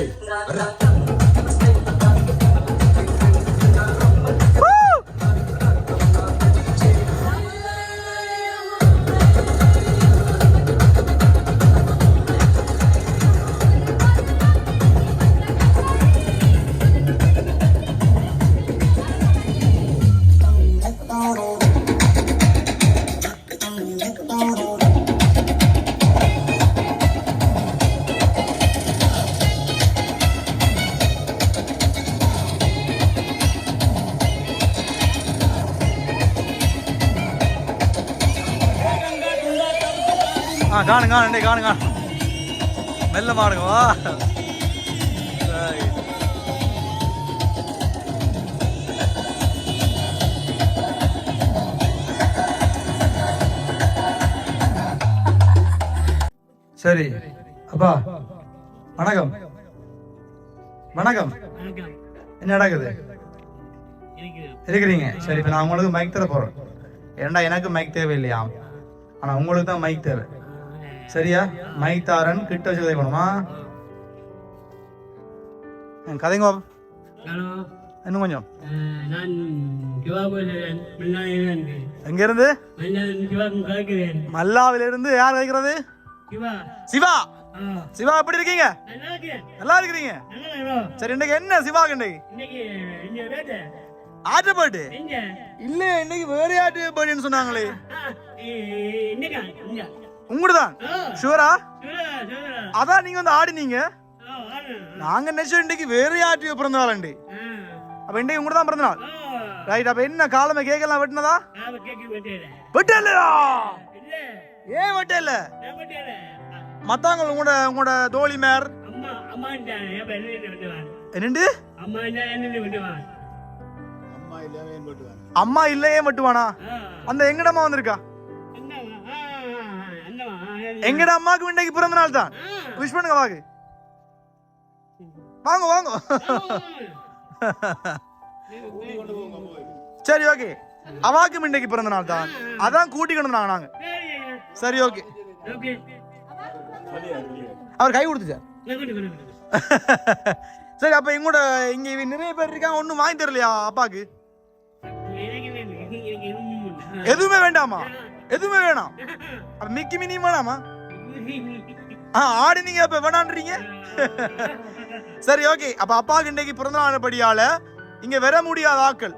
এই ஆ காணும் காணும் டேய் காணும் காணும் மெல்ல மாடுங்க வா. சரி அப்பா வணக்கம். வணக்கம். என்ன நடக்குது? இருக்கிறீங்க. சரி இப்போ நான் உங்களுக்கு மைக் தர போறேன். ஏன்டா எனக்கு மைக் தேவையில்லையா ஆனா உங்களுக்கு தான் மைக் தேவை. சரியா? மைக் தாரன் கிட்ட வச்சு கதைக்கணுமா ம், கதைங்க இன்னும் கொஞ்சம். எங்க இருந்து மல்லாவில இருந்து யார் கதைக்கிறது சிவா. சிவா. எப்படி இருக்கீங்க? நல்லா இருக்கிறீங்க. சரி இன்னைக்கு என்ன சிவா இன்னைக்கு? ஆட்டு பாட்டு. இல்ல இன்னைக்கு வேற ஆட்டு பாட்டுன்னு சொன்னாங்களே. உங்களுதான். ஷூரா அதான் நீங்க வந்து ஆடினீங்க. நாங்க நினைச்சோம் இன்னைக்கு வேற ஆட்டு பிறந்த நாள் அப்ப இன்னைக்கு உங்க தான் பிறந்த நாள் ரைட் அப்ப என்ன காலமே கேக்கலாம் வெட்டினதா? இல்ல. ஏன் வெட்டல? மத்தவங்க உங்களோட உங்களோட தோழி மேர்? என்னண்டு அம்மா என்ன வெட்டுவான் அம்மா இல்லையே வெட்டுவானா? ஆ. அந்த எங்கடம்மா வந்திருக்கா? எங்கட அம்மாக்கு இன்னைக்கு பிறந்த நாள் தான்? விஷ் பண்ணுங்க வாங்க. வாங்க வாங்க. சரி ஓகே அவாக்கு இன்னைக்கு பிறந்த நாள் தான். அதான் கூட்டிக்கணும் நாங்க நாங்க. சரி, ஓகே அவர் கை கொடுத்து சார் சரி அப்ப எங்கூட இங்க நிறைய பேர் இருக்காங்க. ஒண்ணும் வாங்கி தரலையா அப்பாக்கு? எதுவுமே வேண்டாமா? எதுவுமே வேணாம். அப்ப மிக்கி மினியும் வேணாமா ஆ ஆடினீங்க இப்ப வேணான்றீங்க? சரி ஓகே. அப்ப அப்பாவுக்கு இன்னைக்கு பிறந்த நாள் படியால இங்க வர முடியாத ஆக்கள்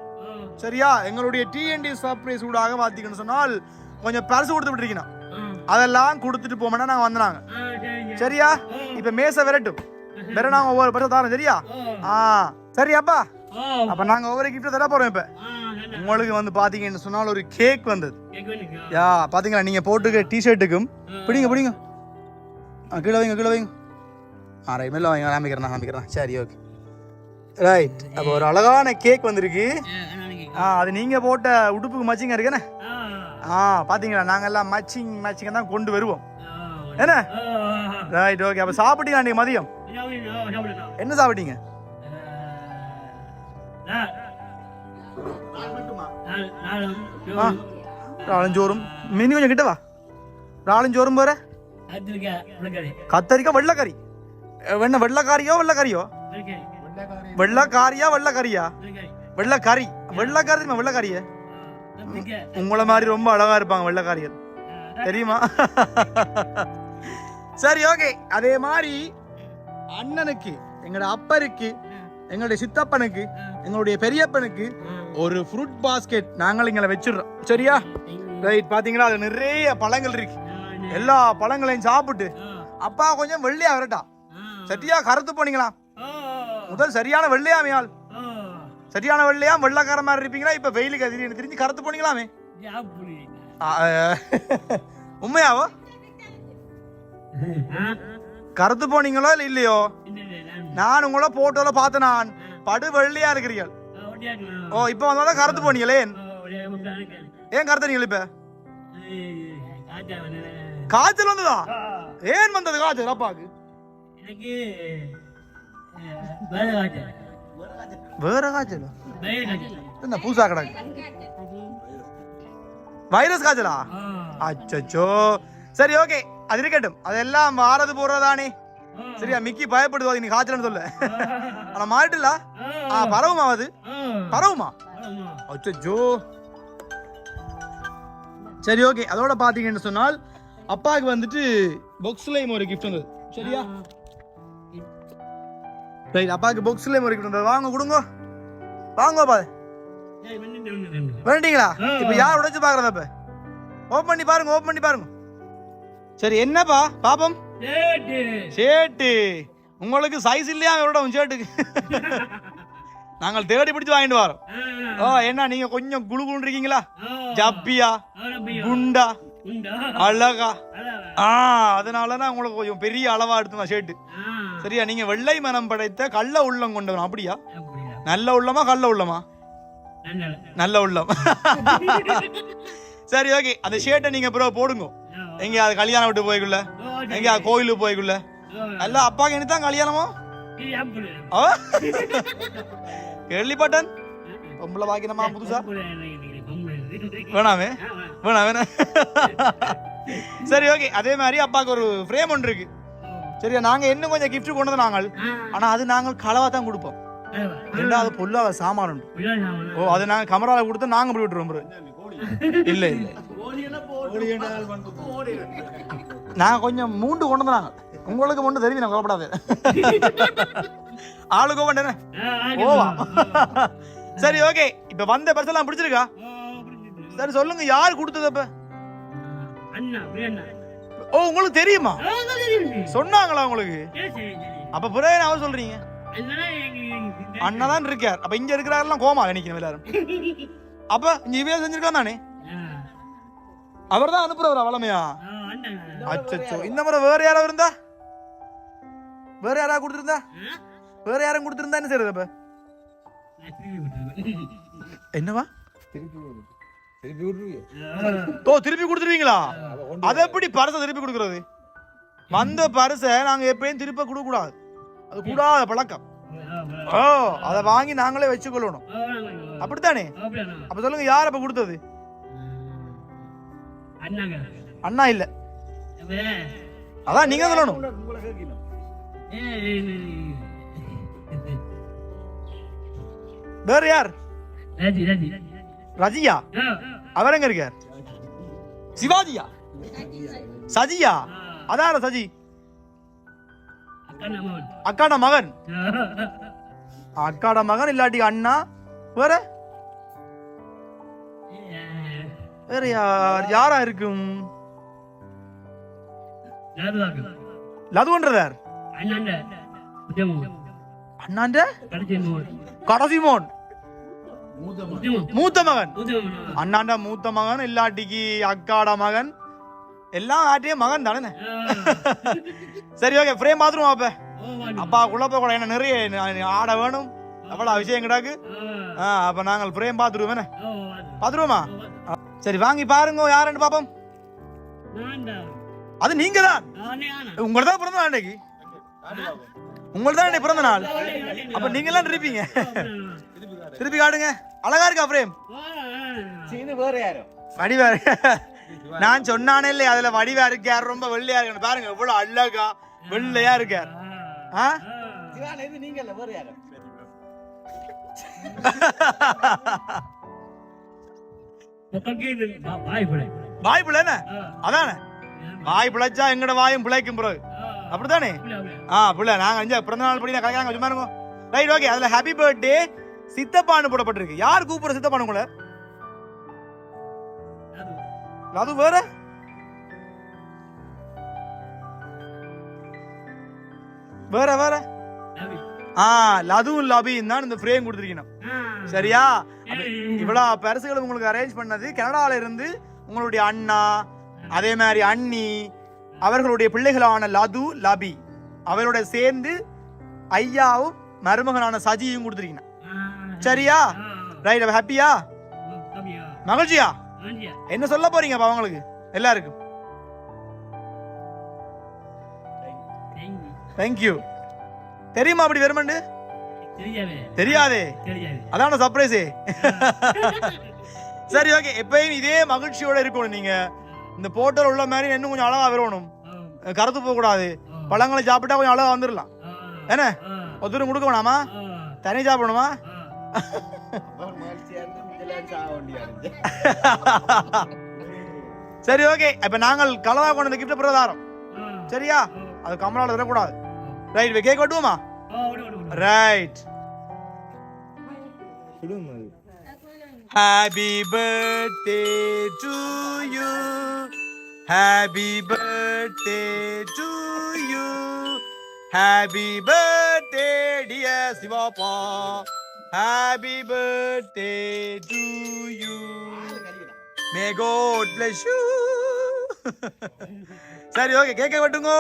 சரியா? எங்களுடைய டிஎன்டி சர்ப்ரைஸ் ஊடாக பாத்தீங்கன்னு சொன்னால் கொஞ்சம் பரிசு கொடுத்து விட்டுருக்கீங்க அதெல்லாம் கொடுத்துட்டு போமாட்டா நாங்க வந்தாங்க சரியா? இப்ப மேச விரட்டும். வேற நாங்க ஒவ்வொரு பரிசு தரோம் சரியா? ஆ, சரி அப்பா. அப்ப நாங்க ஒவ்வொரு கிஃப்ட் தர போறோம் இப்ப. உங்களுக்கு வந்து பாத்தீங்கன்னு சொன்னால் ஒரு கேக் வந்தது. யா பாத்தீங்களா? நீங்க போட்டுக்க டிஷர்ட்டுக்கும் பிடிங்க பிடிங்க. ஆ கீழே வைங்க கீழே வைங்க. ஆ ரைட் மெல்ல வைங்க காமிக்கிறேன் நான் காமிக்கிறேன் சரி ஓகே ரைட் அப்போ ஒரு அழகான கேக் வந்திருக்கு. ஆ, அது நீங்க போட்ட உடுப்புக்கு மச்சிங்க இருக்குண்ணே ஆ, ஆ பாத்தீங்களா? நாங்க எல்லாம் மச்சிங் மச்சிங்க தான் கொண்டு வருவோம். என்ன. ரைட் ஓகே அப்ப சாப்பிட்டீங்க அன்னைக்கு மதியம்? என்ன சாப்பிட்டீங்க? ராளஞ்சோறும் மினி கொஞ்சம் கிட்ட வா. ராளஞ்சோறும் போற கத்திரிக்காய், வெள்ளைக்கறி. என்ன வெள்ளைக்காரியோ வெள்ளைக்கறியோ. வெள்ளைக்காரியா. வெள்ளைக்கறியா. வெள்ளைக்கறி. வெள்ளைக்காரி தெரியுமா வெள்ளைக்காரிய. உங்களை மாதிரி ரொம்ப அழகா இருப்பாங்க வெள்ளைக்காரியர். தெரியுமா? சரி ஓகே. அதே மாதிரி அண்ணனுக்கு எங்களோட அப்பருக்கு எங்களுடைய சித்தப்பனுக்கு எங்களுடைய பெரியப்பனுக்கு ஒரு ஃப்ரூட் பாஸ்கெட் நாங்கள் இங்கே வச்சிடுறோம். சரியா? ரைட் பார்த்தீங்களா அது நிறைய பழங்கள் இருக்கு. எல்லா பழங்களையும் சாப்பிட்டு அப்பா கொஞ்சம் வெள்ளையா வரட்டா சரியா? கருத்து போனீங்களா? முதல் சரியான வெள்ளையாமையால். சரியான வெள்ளையா? வெள்ளைக்கார மாதிரி இருப்பீங்களா? இப்ப வெயிலுக்கு கதிரின்னு தெரிஞ்சு கருத்து போனீங்களாமே? உண்மையாவோ? கருத்து போனீங்களோ இல்ல இல்லையோ? நான் உங்கள போட்டோல பார்த்து நான். படு வெள்ளையா இருக்கிறீர்கள். ஓ இப்ப வந்தாலும் கருத்து போனீங்களே? ஏன் கருத்துறீங்க இப்ப? காய்ச்சல் வந்ததா. ஏன் வந்தது காய்ச்சல்? அப்பாக்கு எனக்கு வேலை காய்ச்சல். வேற காய்ச்சல்? என்ன பூசா கிடக்கு? வைரஸ் காய்ச்சலா? அச்சச்சோ. சரி ஓகே. அது இருக்கட்டும். அதெல்லாம் வாரது போறதானே சரியா மிக்கி பயப்படுது நீ காய்ச்சல்னு சொல்ல. ஆனா மாறிட்டுல? ஆ பரவுமா அது? பரவுமா? அச்சச்சோ. சரி ஓகே அதோட பாத்தீங்கன்னு சொன்னால் அப்பாவுக்கு வந்துட்டு பொக்ஸ்லயும் ஒரு கிஃப்ட் வந்தது. சரியா? ரைட் அப்பாவுக்கு பொக்ஸ்லயும் ஒரு கிஃப்ட் வந்தது. வாங்க கொடுங்க. வாங்க பா வேண்டிங்களா இப்ப யார் உடைச்சு பாக்குறத இப்ப? ஓபன் பண்ணி பாருங்க ஓபன் பண்ணி பாருங்க. சரி என்னப்பா? பாப்பம். சேட்டு உங்களுக்கு சைஸ் இல்லையா? அவரோட உன் சேட்டுக்கு நாங்கள் தேடி பிடிச்சு வாங்கிட்டு வரோம். ஓ என்ன நீங்க கொஞ்சம் குழு குழு இருக்கீங்களா ஜப்பியா குண்டா அழகா. ஆ அதனால தான் உங்களுக்கு கொஞ்சம் பெரிய அளவா எடுத்து நான் ஷர்ட் ஆ. சரியா நீங்க வெள்ளை மனம் படைத்த கள்ள உள்ளம் கொண்டவன் அப்படியா? அப்படியா? நல்ல உள்ளமா கள்ள உள்ளமா? நல்ல நல்ல உள்ளம். சரி ஓகே. அந்த ஷர்ட்டை நீங்க ப்ரோ போடுங்க. எங்கேயாவது கல்யாணம் விட்டு போய்க்குள்ள? எங்கேயாவது கோயிலுக்கு போய்க்குள்ள? அல்ல அப்பாக்கு என்ன தான் கல்யாணமோ அவ கேள்விப்பட்டேன் பொம்பளை பாக்கினமா புதுசா? வேணாமே. வேணாம். வேணாம் சரி ஓகே அதே மாதிரி அப்பாவுக்கு ஒரு ஃப்ரேம் ஒன்று இருக்கு. சரியா? நாங்க இன்னும் கொஞ்சம் gift கொண்டு வந்து நாங்கள். ஆனா அது நாங்கள் களவா தான் கொடுப்போம். ரெண்டாவது பொல்லாத சாமான் உண்டு. ஓ அது நாங்க கமரால கொடுத்து நாங்க இப்படி விட்டுருவோம். இல்ல இல்ல. நாங்க கொஞ்சம் மூண்டு கொண்டு வந்தாங்க உங்களுக்கு மட்டும் தெரியும் நான் கவலைப்படாது. ஆளுக்கு வேண்டேனே ஓவா சரி ஓகே. இப்ப வந்த பரிசெல்லாம் பிடிச்சிருக்கா? சரி சொல்லுங்க. யார் கொடுத்தது அப்ப? ஓ உங்களுக்கு தெரியுமா? சொன்னாங்களா உங்களுக்கு? அப்ப பிறகு அவர் சொல்றீங்க? அண்ணா தான் இருக்கார். அப்ப இங்க இருக்கிறாரெல்லாம் கோமா நினைக்கணும் எல்லாரும். அப்ப இங்க இவையா செஞ்சிருக்கான் தானே? அவர் தான் அனுப்புறவர் வளமையா? அச்சச்சோ. இந்த முறை வேற யாராவது இருந்தா? வேற யாராவது கொடுத்திருந்தா? வேற யாரும் கொடுத்துருந்தா என்ன செய்யறது அப்ப என்னவா? ஓ திருப்பி கொடுத்துருவீங்களா? அதை எப்படி பரிசை திருப்பி கொடுக்கறது? வந்த பரிசை நாங்க எப்பயும் திருப்ப கொடுக்க கூடாது அது கூடாத பழக்கம். ஓ அதை வாங்கி நாங்களே வச்சுக்கொள்ளணும். அப்படித்தானே? அப்ப சொல்லுங்க யார் அப்ப கொடுத்தது? அண்ணா இல்ல. அதான் நீங்க சொல்லணும். வேற யார்? ராஜி ராஜி. ரஜியா? அவர் எங்க இருக்கார்? சிவாஜியா? சஜியா? அதான சஜி? அக்காட மகன். அக்காட மகன். இல்லாட்டி அண்ணா? வேற? வேற யார்? யாரா இருக்கும்? லதுவன்றதார் கடைசிமோன் உத்தமம் மூத்த மகன் அண்ணாண்ட மூத்த மகன் இல்லாட்டிக்கு அக்காட மகன். எல்லாம் ஆட்டிய மகன் தானே? சரி ஓகே ஃப்ரேம் பாத்துருவோம் அப்ப. அப்பா குழப்ப கூட என்ன நிறைய ஆட வேணும். அவ்வளவு விஷயம் கிடாக்கு? ஆ, அப்ப நாங்கள் ஃப்ரேம் பாத்துருவோம் என்ன? பாத்துருவோமா. சரி வாங்கி பாருங்க யாருன்னு பாப்போம். அது நீங்க தான் உங்கள தான் பிறந்த நாள் இன்னைக்கு உங்கள தான் இன்னைக்கு பிறந்த நாள். அப்ப நீங்க எல்லாம் இருப்பீங்க திருப்பி காட்டுங்க. அழகா இருக்கா ஃப்ரேம் வடிவா இருக்கு. நான் சொன்னானே இல்லையா அதுல வடிவா இருக்கார் ரொம்ப வெள்ளையா இருக்கு பாருங்க எவ்வளவு அழகா வெள்ளையா இருக்கார். ஆ? வாய் பிள்ளை என்ன அதானே? வாய் பிழைச்சா எங்கட வாயும் பிழைக்கும் பிறகு. அப்படித்தானே? ஆ பிள்ளை நாங்க அஞ்சா பிறந்த நாள் படி சும்மா இருங்க. ரைட் ஓகே அதுல ஹாப்பி பர்த்டே சித்தப்பான்னு போடப்பட்டிருக்கு. யார் கூப்பிடுற சித்தப்பானு உங்களை? அது வேற? வேற வேற? ஆ லதுவும் லபியும் தான் இந்த ஃப்ரேம் கொடுத்துருக்கணும். சரியா? அப்ப இவ்வளவு பரிசுகள் உங்களுக்கு அரேஞ்ச் பண்ணது கனடால இருந்து உங்களுடைய அண்ணா அதே மாதிரி அண்ணி அவர்களுடைய பிள்ளைகளான லது லபி. அவரோட சேர்ந்து ஐயாவும் மருமகனான சஜியும் கொடுத்துருக்கீங்க. சரியா? ரைட் ஹாப்பியா மகிழ்ச்சியா? என்ன சொல்ல போறீங்க அப்ப அவங்களுக்கு? எல்லாருக்கும். தேங்க்யூ தெரியுமா அப்படி வெறுமண்டு? தெரியாதே. அதான சர்ப்ரைஸே சரி ஓகே எப்பயும் இதே மகிழ்ச்சியோட இருக்கணும் நீங்க. இந்த போட்டோல உள்ள மாதிரி இன்னும் கொஞ்சம் அழகா வரணும் கருத்து போக கூடாது பழங்களை சாப்பிட்டா கொஞ்சம் அழகா வந்துடலாம் என்ன? ஒருத்தரும் கொடுக்க வேணாமா? தனி சாப்பிடணுமா? சரி ஓகே. இப்ப நாங்கள் கலவா கொண்டு வந்து கிஃப்ட் பிரதாரம் சரியா? அது கமலால வரக்கூடாது right cake வெட்டுவோமா? Right happy birthday to you happy birthday to you happy birthday dear சிவாப்பா happy birthday to you may God bless you. சரி ஓகே கேக்க வெட்டுங்கோ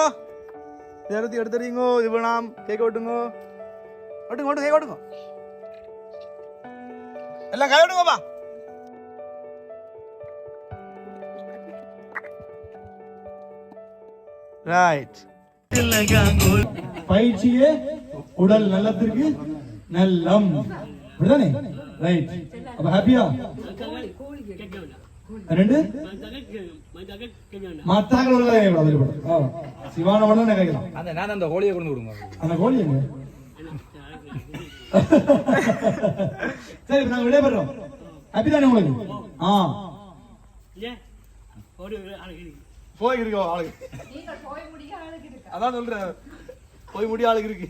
எடுத்து எடுத்துறீங்கோ இது வேணாம் கேக்க வெட்டுங்கோ வெட்டுங்க வெட்டுங்க கேக்க வெட்டுங்க எல்லாம் கை விடுங்கப்பா ரைட் பயிற்சியே உடல் நலத்திற்கு நல்லம். அப்படிதானே ரைட் அப்ப ஹாப்பியா ரெண்டு. மத்தாக்கள் உள்ள வெளிப்படும் ஆ. சிவான உடனே கேட்கலாம்? அந்த நான் அந்த ஹோலியை கொண்டு விடுங்க. அந்த கோழி எங்க? சரி இப்ப நாங்க விடைபெறோம் ஹாப்பி தானே உங்களுக்கு? ஆ. ஒரு ஆள் இருக்கு. போய் இருக்கோ ஆளுக்கு அதான் சொல்றேன். போய் முடிய ஆளுக்கு இருக்கு.